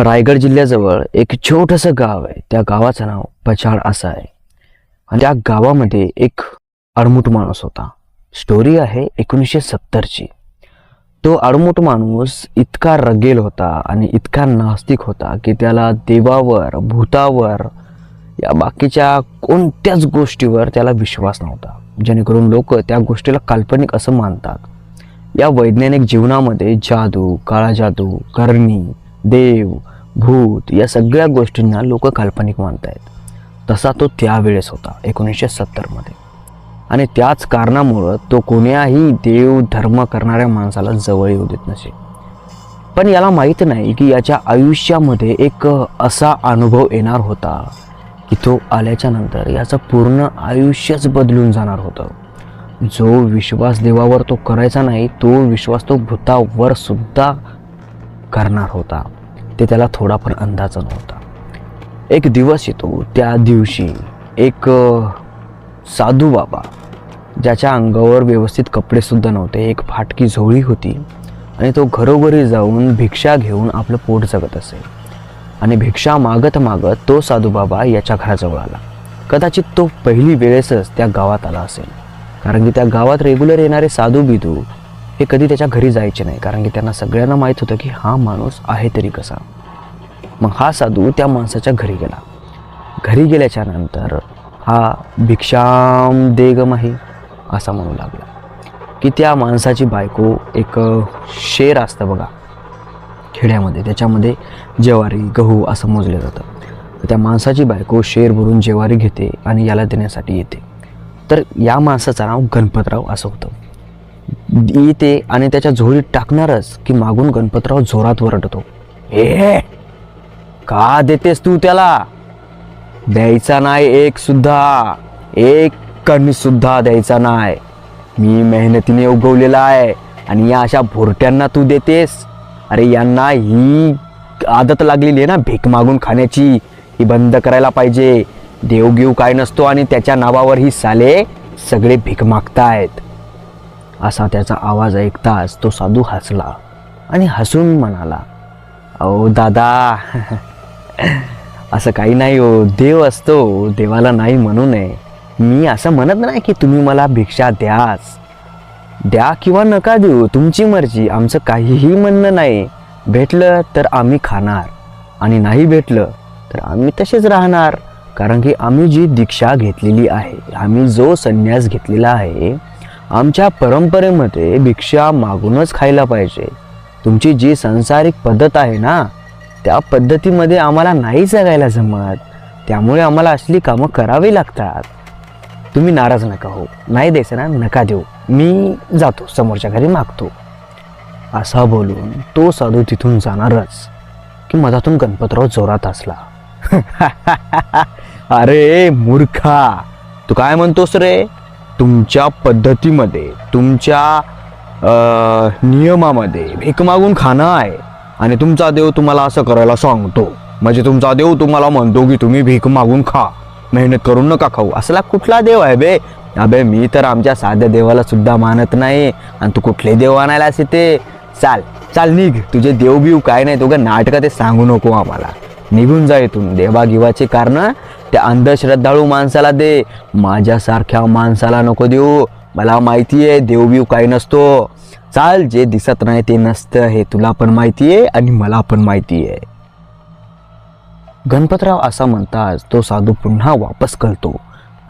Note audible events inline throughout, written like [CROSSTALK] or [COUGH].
रायगड जिल्ह्याजवळ एक छोटंसं गाव आहे. त्या गावाचं नाव पचाड असं आहे. आणि त्या गावामध्ये एक अडमुट माणूस होता. स्टोरी आहे एकोणीसशे सत्तरची. तो अडमुट माणूस इतका रगेल होता आणि इतका नास्तिक होता की त्याला देवावर भूतावर या बाकीच्या कोणत्याच गोष्टीवर त्याला विश्वास नव्हता. जेणेकरून लोक त्या गोष्टीला काल्पनिक असं मानतात. या वैज्ञानिक जीवनामध्ये जादू काळा जादू करणी देव भूत या सगळ्या गोष्टींना लोक काल्पनिक मानतायत. तसा तो त्यावेळेस होता एकोणीसशे सत्तरमध्ये. आणि त्याच कारणामुळं तो कोण्याही देव धर्म करणाऱ्या माणसाला जवळ येऊ देत नसे. पण याला माहीत नाही की याच्या आयुष्यामध्ये एक असा अनुभव येणार होता की तो आल्याच्यानंतर याचं पूर्ण आयुष्यच बदलून जाणार होतं. जो विश्वास देवावर तो करायचा नाही तो विश्वास तो भूतावर सुद्धा करणार होता. ते त्याला थोडा पण अंदाज नव्हता एक दिवस येतो त्या दिवशी एक साधू बाबा ज्याच्या अंगावर व्यवस्थित कपडेसुद्धा नव्हते एक फाटकी झोळी होती आणि तो घरोघरी जाऊन भिक्षा घेऊन आपलं पोट जगत असे. आणि भिक्षा मागत मागत तो साधू बाबा याच्या घराजवळ आला. कदाचित तो पहिली वेळेसच त्या गावात आला असेल. कारण की त्या गावात रेग्युलर येणारे साधू बिधू हे कधी त्याच्या घरी जायचे नाही कारण की त्यांना सगळ्यांना माहीत होतं की हा माणूस आहे तरी कसा. मग हा साधू त्या माणसाच्या घरी गेला. घरी गेल्याच्यानंतर हा भिक्षाम दे ग असा म्हणू लागला की त्या माणसाची बायको एक शेर असतं बघा खेड्यामध्ये त्याच्यामध्ये ज्वारी गहू असं मोजलं जातं. त्या माणसाची बायको शेर भरून ज्वारी घेते आणि याला देण्यासाठी येते. तर या माणसाचं नाव गणपतराव असं होतं. येते आणि त्याच्या झोळीत टाकणारच की मागून गणपतराव जोरात वरडतो. ए का देतेस तू त्याला? द्यायचा नाही एक सुद्धा. एक कण सुद्धा द्यायचा नाही. मी मेहनतीने उगवलेला आहे आणि या अशा भोरट्यांना तू देतेस? अरे यांना ही आदत लागलेली आहे ना भीक मागून खाण्याची. ही बंद करायला पाहिजे. देवगीव काय नसतो आणि त्याच्या नावावर ही साले सगळे भीक मागतायत. असा त्याचा आवाज ऐकताच तो साधू हसला आणि हसून म्हणाला अहो दादा [LAUGHS] असं काही नाही हो. देव असतो देवाला नाही म्हणू नये. मी असं म्हणत नाही की तुम्ही मला भिक्षा द्याच. द्या किंवा नका देऊ तुमची मर्जी. आमचं काहीही म्हणणं नाही. भेटलं तर आम्ही खाणार. आणि नाही भेटलं तर आम्ही तसेच राहणार. कारण की आम्ही जी दीक्षा घेतलेली आहे आम्ही जो संन्यास घेतलेला आहे आमच्या परंपरेमध्ये भिक्षा मागूनच खायला पाहिजे. तुमची जी संसारिक पद्धत आहे ना त्या पद्धतीमध्ये आम्हाला नाही जगायला जमत. त्यामुळे आम्हाला असली कामं करावी लागतात. तुम्ही नाराज नका हो. नाही द्यायचं ना नका देऊ. मी जातो समोरच्या घरी मागतो. असा बोलून तो साधू तिथून जाणारच. की मधातून गणपतराव जोरात असला [LAUGHS] अरे मूर्खा! तू काय म्हणतोस रे? तुमच्या पद्धतीमध्ये तुमच्या नियमामध्ये भीक मागून खाणं आहे आणि तुमचा देव तुम्हाला असं करायला सांगतो. म्हणजे तुमचा देव तुम्हाला म्हणतो की तुम्ही भीक मागून खा. मेहनत करून नका खाऊ. असला कुठला देव आहे बे. अबे मी तर आमच्या साध्या देवाला सुद्धा मानत नाही आणि तू कुठले देव आणायला असे ते? चाल चाल निघ. तुझे देव बिव काय नाही तुझं नाटकं ते सांगू नको आम्हाला. निघून जा इथून. देवागिवाचे कारण त्या अंधश्रद्धाळू माणसाला दे. माझ्यासारख्या माणसाला नको देऊ. मला माहिती आहे देवबीव काही नसतो. चाल जे दिसत नाही ते नसतं हे तुला पण माहिती आहे आणि मला पण माहिती आहे गणपतराव असा म्हणताच तो साधू पुन्हा वापस कळतो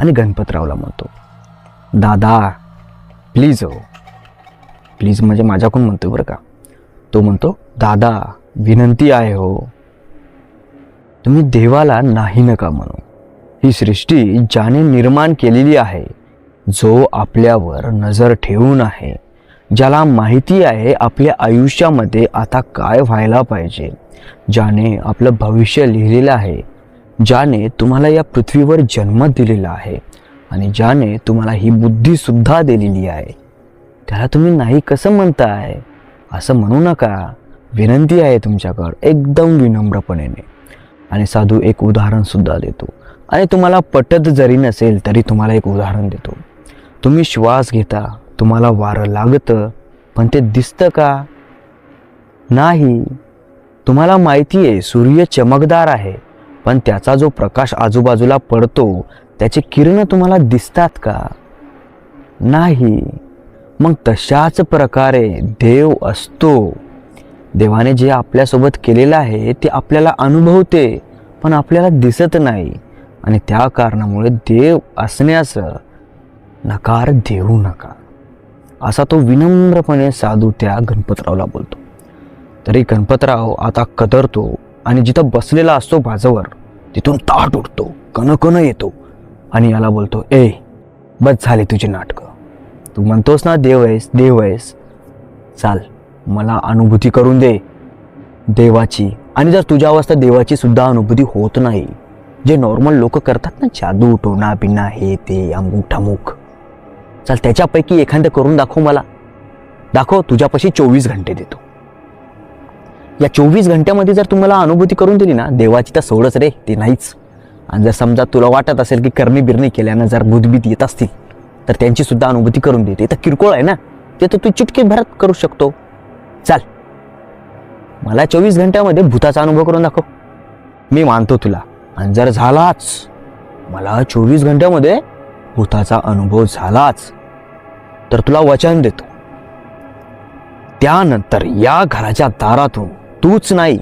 आणि गणपतरावला म्हणतो दादा प्लीज हो. प्लीज म्हणजे माझ्याकडून म्हणतो बरं का. तो म्हणतो दादा विनंती आहे हो. तुम्ही देवाला नाही नका म्हणू. ही सृष्टी ज्याने निर्माण केलेली आहे जो आपल्यावर नजर ठेवून आहे ज्याला माहिती आहे आपल्या आयुष्यामध्ये आता काय व्हायला पाहिजे ज्याने आपलं भविष्य लिहिलेलं आहे ज्याने तुम्हाला या पृथ्वीवर जन्म दिलेला आहे आणि ज्याने तुम्हाला ही बुद्धीसुद्धा दिलेली आहे. त्याला तुम्ही नाही कसं म्हणताय? असं म्हणू नका. विनंती आहे तुमच्याकडं एकदम विनम्रपणेने आणि साधू एक उदाहरणसुद्धा देतो. आणि तुम्हाला पटत जरी नसेल तरी तुम्हाला एक उदाहरण देतो. तुम्ही श्वास घेता तुम्हाला वारं लागतं पण ते दिसतं का? नाही. तुम्हाला माहिती आहे सूर्य चमकदार आहे पण त्याचा जो प्रकाश आजूबाजूला पडतो त्याची किरण तुम्हाला दिसतात का? नाही. मग तशाच प्रकारे देव असतो. देवाने जे आपल्यासोबत केलेलं आहे ते आपल्याला अनुभवते पण आपल्याला दिसत नाही. आणि त्या कारणामुळे देव असण्याचं नकार देऊ नका. असा तो विनम्रपणे साधू त्या गणपतरावला बोलतो. तरी गणपतराव आता कदरतो आणि जिथं बसलेला असतो बाजवर तिथून ताट उठतो कण येतो आणि याला बोलतो ए बस झाली तुझी नाटकं. तू म्हणतोस ना देव आहेस देव आहेस. चाल मला अनुभूती करून दे देवाची. आणि जर तुझ्या अवस्था देवाची सुद्धा अनुभूती होत नाही जे नॉर्मल लोक करतात ना जादू टोना बिना हे ते अमुक ठमुक चल त्याच्यापैकी एखादं करून दाखव मला. दाखव तुझ्यापाशी चोवीस घंटे देतो. या चोवीस घंट्यामध्ये जर तुम्हाला अनुभूती करून दिली ना देवाची तर सोडच रे ते नाहीच. आणि जर समजा तुला वाटत असेल की करणी बिरणी केल्यानं जर भूतभीत येत असतील तर त्यांची सुद्धा अनुभूती करून देते. तर किरकोळ आहे ना ते तर तू चिटके भरत करू शकतो. चाल मला चोवीस घंट्यामध्ये भूताचा अनुभव करून दाखव. मी मानतो तुला. आणि जर झालाच. मला चोवीस घंट्यामध्ये भूताचा अनुभव झालाच. तर तुला वचन देतो. त्यानंतर या घराच्या दारातून तूच नाही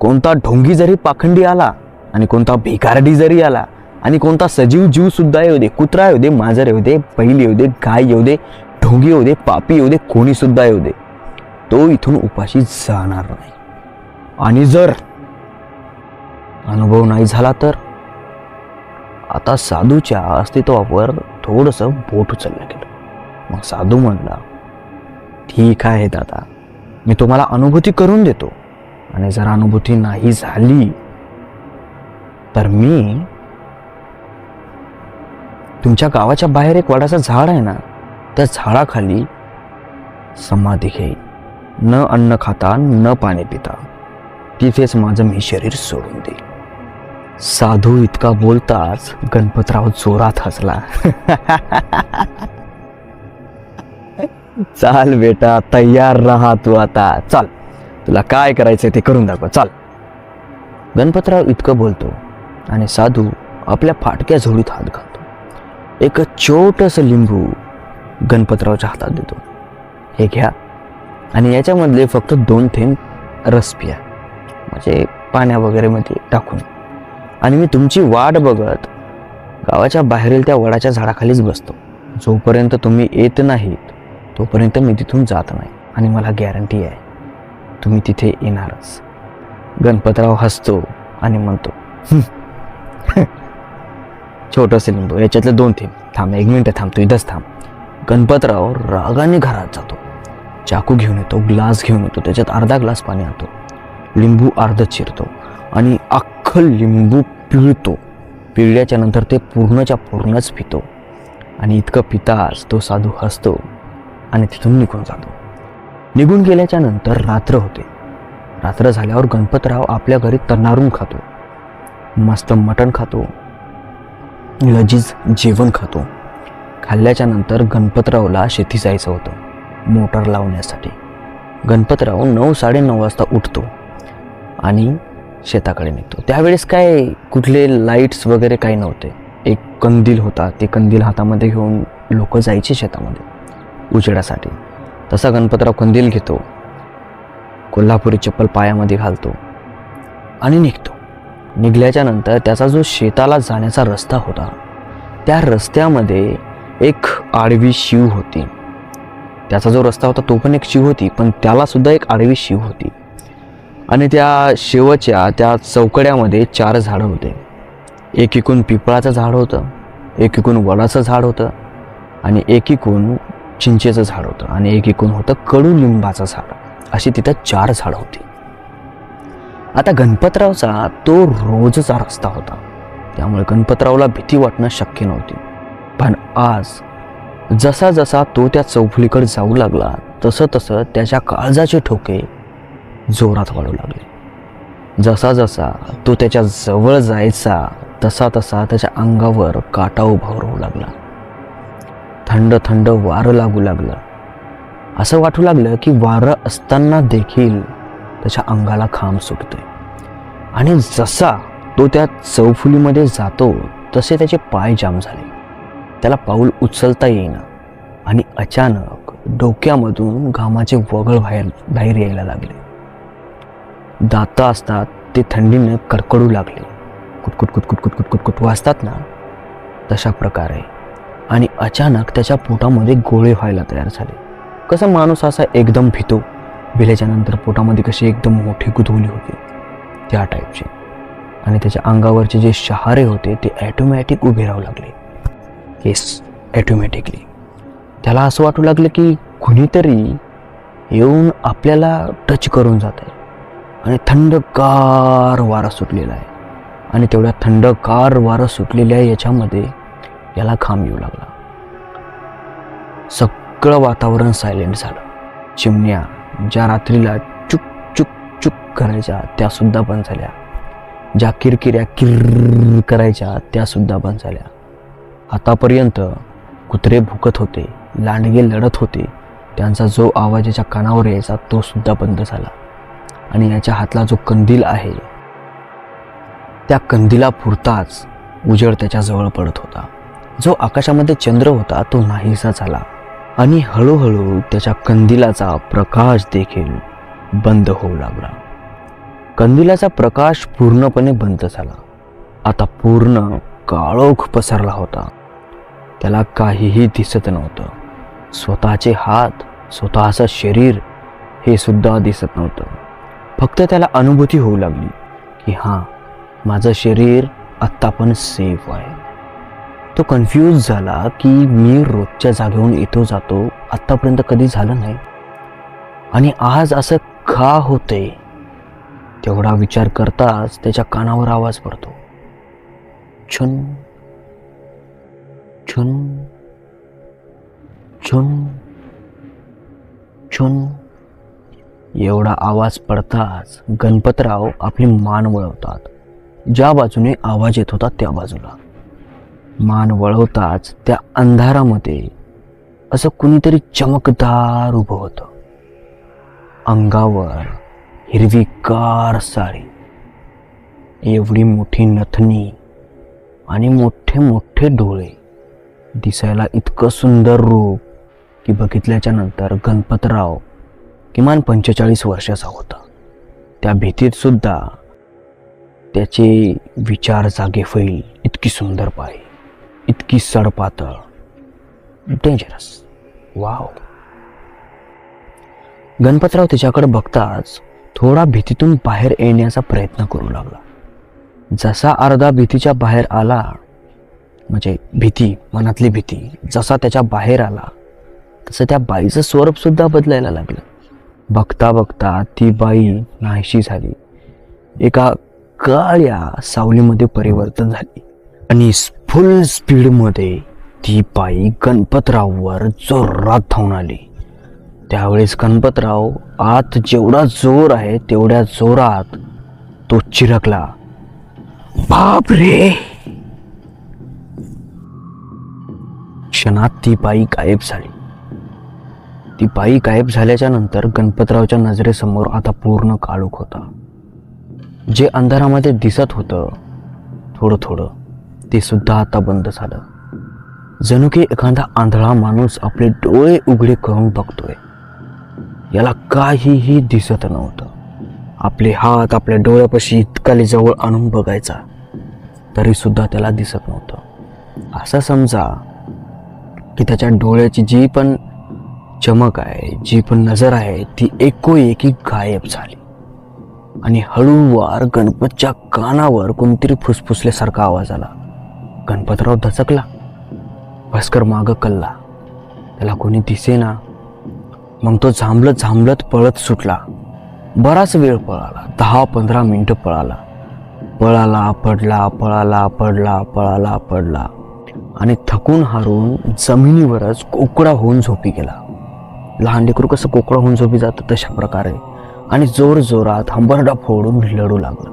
कोणता ढोंगी जरी पाखंडी आला आणि कोणता भिकारडी जरी आला आणि कोणता सजीव जीव सुद्धा येऊ दे कुत्रा येऊ दे मांजर येऊ दे बैल येऊ दे गाय येऊ दे ढोंगी येऊ दे पापी येऊ दे कोणी सुद्धा येऊ दे तो इथून उपाशी जाणार नाही. आणि जर अनुभव नाही झाला तर? आता साधूच्या अस्तित्वावर थोडंसं बोट उचललं गेलं. मग साधू म्हणला ठीक आहे दादा मी तुम्हाला अनुभूती करून देतो. आणि जर अनुभूती नाही झाली तर मी तुमच्या गावाच्या बाहेर एक वडाचं झाड आहे ना त्या झाडाखाली समाधी घेईन. न अन्न खाता न पाणी पिता. तिथेच माझं मी शरीर सोडून देईल साधू इतका बोलताच गणपतराव जोरात हसला. चाल बेटा तयार राहा तू आता. चाल तुला काय करायचंय ते करून दाखव. चाल. गणपतराव इतकं बोलतो आणि साधू आपल्या फाटक्या झोडीत हात घालतो. एक छोटस लिंबू गणपतरावच्या हातात देतो. हे घ्या. आणि याच्यामधले फक्त दोन थेंब रस पिया म्हणजे पाण्या वगैरेमध्ये टाकून. आणि मी तुमची वाट बघत गावाच्या बाहेरील त्या वडाच्या झाडाखालीच बसतो. जोपर्यंत तुम्ही येत नाहीत तोपर्यंत मी तिथून जात नाही आणि मला गॅरंटी आहे तुम्ही तिथे येणारच. गणपतराव हसतो आणि म्हणतो [LAUGHS] छोटंसं लिंबू याच्यातले दोन थेंब. थांब एक मिनटं थांबतो इथंच थांब. गणपतराव रागाने घरात जातो. चाकू घेऊन येतो ग्लास घेऊन येतो त्याच्यात अर्धा ग्लास पाणी आणतो. लिंबू अर्ध चिरतो. आणि अख्खं लिंबू पिळतो. पिळल्याच्या नंतर ते पूर्णच्या पूर्णच पितो. आणि इतकं पितास तो साधू हसतो आणि तिथून निघून जातो. निघून गेल्याच्यानंतर रात्र होते. रात्र झाल्यावर गणपतराव आपल्या घरी तन्नारून खातो. मस्त मटण खातो. लजीज जेवण खातो. खाल्ल्याच्या नंतर गणपतरावला शेती जायचं होतं मोटर लावण्यासाठी. गणपतराव नऊ साडेनऊ वाजता उठतो. आणि शेताकडे निघतो. त्यावेळेस काय कुठले लाईट्स वगैरे काही नव्हते. एक कंदील होता. ते कंदील हातामध्ये घेऊन लोक जायचे शेतामध्ये उजेडासाठी. तसा गणपतराव कंदील घेतो. कोल्हापुरी चप्पल पायामध्ये घालतो आणि निघतो. निघल्याच्या नंतर त्याचा जो शेताला जाण्याचा रस्ता होता त्या रस्त्यामध्ये एक आडवी शिव होती. त्याचा जो रस्ता होता तो पण एक शिव होती पण त्यालासुद्धा एक आडवी शिव होती. आणि त्या शेवटच्या त्या चौकड्यामध्ये चार झाडं होते. एकीकून पिपळाचं झाड होतं एकीकून वडाचं झाड होतं आणि एकीकून चिंचेचं झाड होतं आणि एकीकून होतं कडुलिंबाचं झाड. अशी तिथं चार झाडं होती. आता गणपतरावचा तो रोजचा रस्ता होता. त्यामुळे गणपतरावला भीती वाटणं शक्य नव्हती. पण आज जसा जसा तो त्या चौफुलीकडे जाऊ लागला तसं तसं त्याच्या काळजाचे ठोके जोरात वाढू लागले. जसा जसा तो त्याच्याजवळ जायचा तसा तसा त्याच्या अंगावर काटा उभा राहू लागला. थंड थंड वारं लागू लागलं. असं वाटू लागलं की वारं असताना देखील त्याच्या अंगाला खांब सुटतोय. आणि जसा तो त्या चौफुलीमध्ये जातो तसे त्याचे पाय जाम झाले. त्याला पाऊल उचलता येईना आणि अचानक डोक्यामधून घामाचे वगळ बाहेर बाहेर यायला लागले. दातं असतात ते थंडीनं कडकडू लागले. कुटकुट कुटकुट कुटकुट कुटकुट वाजतात ना? तशा प्रकारे. आणि अचानक त्याच्या पोटामध्ये गोळे व्हायला तयार झाले. कसं माणूस असा एकदम भितो. भिल्याच्यानंतर पोटामध्ये कशी एकदम मोठी गुदवली होती. त्या टाईपची आणि त्याच्या अंगावरचे जे शहारे होते ते ॲटोमॅटिक उभे राहू लागले. केस ॲटोमॅटिकली त्याला असं वाटू लागलं की कुणीतरी येऊन आपल्याला टच करून जात आहे आणि थंडकार वारा सुटलेला आहे. आणि तेवढ्या थंडकार वारा सुटलेल्या याच्यामध्ये याला खांब येऊ लागला. सगळं वातावरण सायलेंट झालं. चिमण्या ज्या रात्रीला चुक चुक चुक करायच्या त्यासुद्धा बंद झाल्या. ज्या किरकिऱ्या किर करायच्या त्यासुद्धा बंद झाल्या. आतापर्यंत कुत्रे भुकत होते लांडगे लढत होते. त्यांचा जो आवाजाच्या कानावर यायचा तो सुद्धा बंद झाला. आणि याच्या हातला जो कंदील आहे त्या कंदिला पुरताच उजेड त्याच्याजवळ पडत होता. जो आकाशामध्ये चंद्र होता तो नाहीसा झाला. आणि हळूहळू त्याच्या कंदिलाचा प्रकाश देखील बंद होऊ लागला. कंदिलाचा प्रकाश पूर्णपणे बंद झाला. आता पूर्ण काळोख पसरला होता. त्याला काहीही दिसत नव्हतं. स्वतःचे हात स्वतःचं शरीर हे सुद्धा दिसत नव्हतं. फक्त त्याला अनुभूती होऊ लागली की हां माझं शरीर आत्ता पण सेफ आहे. तो कन्फ्यूज झाला की मी रोजच्या जागेहून येतो जातो आत्तापर्यंत कधी झालं नाही. आणि आज असं का होते? तेवढा विचार करताच त्याच्या कानावर आवाज पडतो. छुन छुन छुन छुन. एवढा आवाज पडताच गणपतराव आपली मान वळवतात. ज्या बाजूने आवाज येत होता त्या बाजूला. मान वळवताच त्या अंधारामध्ये असं कुणीतरी चमकदार उभं होतं. अंगावर हिरवीगार साडी एवढी मोठी नथनी आणि मोठे मोठे डोळे दिसायला इतकं सुंदर रूप की बघितल्याच्या नंतर गणपतराव किमान पंचेचाळीस वर्षाचा होता. त्या भीतीत सुद्धा त्याचे विचार जागे फैल इतकी सुंदर पाय इतकी सडपातळ डेंजरस वाव गणपतराव तिच्याकडे बघताच थोडा भीतीतून बाहेर येण्याचा प्रयत्न करू लागला. जसा अर्धा भीतीच्या बाहेर आला म्हणजे भीती मनातली भीती जसा त्याच्या बाहेर आला तसं त्या बाईचं स्वरूप सुद्धा बदलायला लागलं. बघता बघता ती बाई नाहीशी झाली. एका काळ्या सावलीमध्ये परिवर्तन झाली आणि फुल स्पीडमध्ये ती बाई गणपतराववर जोरात धावून आली. त्यावेळेस गणपतराव आत जेवढा जोर आहे तेवढ्या जोरात तो चिरकला. बाप रे क्षणात ती बाई गायब झाली. ती बाई गायब झाल्याच्यानंतर गणपतरावच्या नजरेसमोर आता पूर्ण काळोख होता. जे अंधारामध्ये दिसत होतं थोडं थोडं ते सुद्धा आता बंद झालं. जणू की एखादा आंधळा माणूस आपले डोळे उघडे करून बघतोय. याला काहीही दिसत नव्हतं. आपले हात आपल्या डोळ्यापाशी इतकाले जवळ आणून बघायचा तरी सुद्धा त्याला दिसत नव्हतं. असं समजा की त्याच्या डोळ्याची जी पण चमक आहे जी पण नजर आहे ती एकोएकी गायब झाली. आणि हळूवार गणपतच्या कानावर कोणतरी फुसफुसल्यासारखा आवाज आला. गणपतराव धचकला. भास्कर मागं कल्ला. त्याला कोणी दिसेना. मग तो झांबलत झांबलत पळत सुटला. बराच वेळ पळाला. दहा पंधरा मिनटं पळाला. पळाला पडला पळाला पडला पळाला पडला. आणि थकून हारून जमिनीवरच कोकडा होऊन झोपी गेला. लहान लेकरू कसं कोकळं होऊन झोपी जातं तशा प्रकारे. आणि जोर जोरात हंबरडा फोडून लढू लागलं.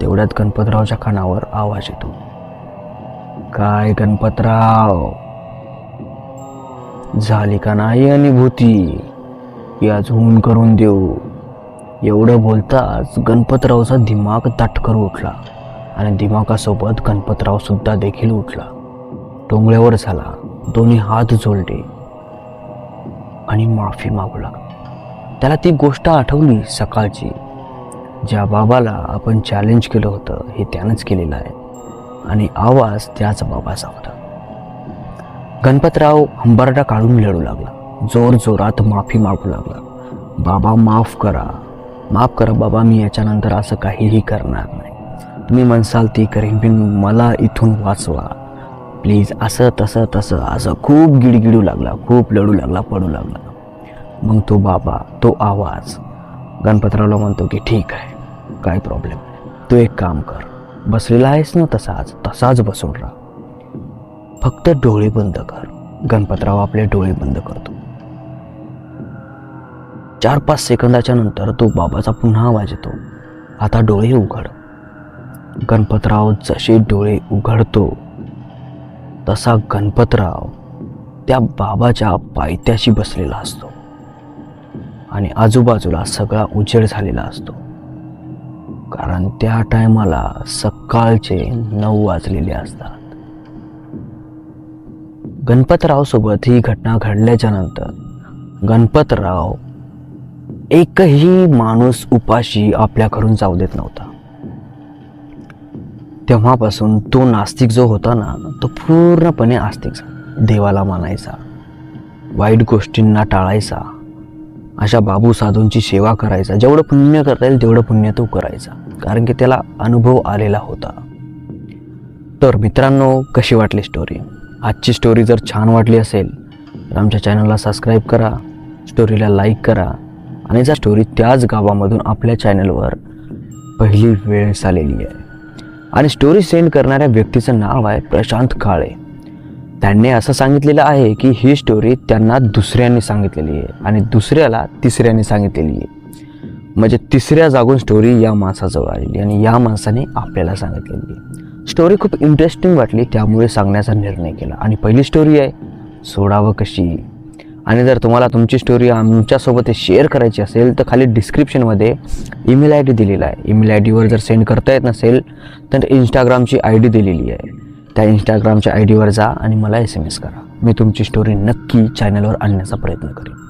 तेवढ्यात गणपतरावच्या कानावर आवाज येतो. काय गणपतराव? झाली का नाही अनुभूती? की आज करून देऊ. एवढं बोलताच गणपतरावचा दिमाग ताटकर उठला आणि दिमागासोबत गणपतराव सुद्धा देखील उठला. टोंगळ्यावर झाला. दोन्ही हात जोडले आणि माफी मागू लागला. त्याला ती गोष्ट आठवली सकाळची. ज्या बाबाला आपण चॅलेंज केलं होतं हे त्यानंच केलेलं आहे. आणि आवाज त्याच बाबाचा होता. गणपतराव हंबरडा काढून लढू लागला. जोर जोरात माफी मागू लागला. बाबा माफ करा. माफ करा बाबा मी याच्यानंतर असं काहीही करणार नाही. तुम्ही म्हणसाल ती करीन पण मला इथून वाचवा. प्लीज असं तसं तसं असं. खूप गिडगिडू लागला खूप लढू लागला पडू लागला. मग तो बाबा तो आवाज गणपतरावला म्हणतो की ठीक आहे काय प्रॉब्लेम नाही. तू एक काम कर. बसलेला आहेस ना तसाच तसाच बसून राहा. फक्त डोळे बंद कर. गणपतराव आपले डोळे बंद करतो. चार पाच सेकंदाच्या नंतर तो बाबाचा पुन्हा आवाज येतो. आता डोळे उघड. गणपतराव जसे डोळे उघडतो तसा गणपतराव त्या बाबाच्या पायथ्याशी बसलेला असतो. आणि आजूबाजूला सगळा उजेड झालेला असतो. कारण त्या टायमाला सकाळचे नऊ वाजलेले असतात. गणपतराव सोबत ही घटना घडल्याच्या नंतर गणपतराव एकही माणूस उपाशी आपल्या घरून जाऊ देत नव्हता. तेव्हापासून तो नास्तिक जो होता ना तो पूर्णपणे आस्तिक झाला. देवाला मानायचा वाईट गोष्टींना टाळायचा अशा बाबू साधूंची सेवा करायचा जेवढं पुण्य करता येईल तेवढं पुण्य तो करायचा कारण की त्याला अनुभव आलेला होता. तर मित्रांनो कशी वाटली स्टोरी आजची स्टोरी जर छान वाटली असेल तर आमच्या चॅनलला सबस्क्राईब करा स्टोरीला लाईक करा आणि जर स्टोरी त्याच गावामधून आपल्या चॅनलवर पहिली वेळ आलेली आहे. आणि स्टोरी सेंड करणाऱ्या व्यक्तीचं नाव आहे प्रशांत काळे. त्यांनी असं सांगितलेलं आहे की ही स्टोरी त्यांना दुसऱ्यांनी सांगितलेली आहे आणि दुसऱ्याला तिसऱ्याने सांगितलेली आहे. म्हणजे तिसऱ्या जागून स्टोरी या माणसाजवळ आलेली आणि या माणसाने आपल्याला सांगितलेली आहे. स्टोरी खूप इंटरेस्टिंग वाटली त्यामुळे सांगण्याचा निर्णय केला. आणि पहिली स्टोरी आहे सोडावं कशी? आणि जर तुम्हाला तुमची स्टोरी आमच्यासोबत शेअर करायची असेल तर खाली डिस्क्रिप्शनमध्ये ईमेल आय डी दिलेला आहे. ईमेल आय डीवर जर सेंड करता येत नसेल तर इंस्टाग्रामची आय डी दिलेली आहे. त्या इंस्टाग्रामच्या आय डीवर जा आणि मला एस एम एस करा. मी तुमची स्टोरी नक्की चॅनलवर आणण्याचा प्रयत्न करेन.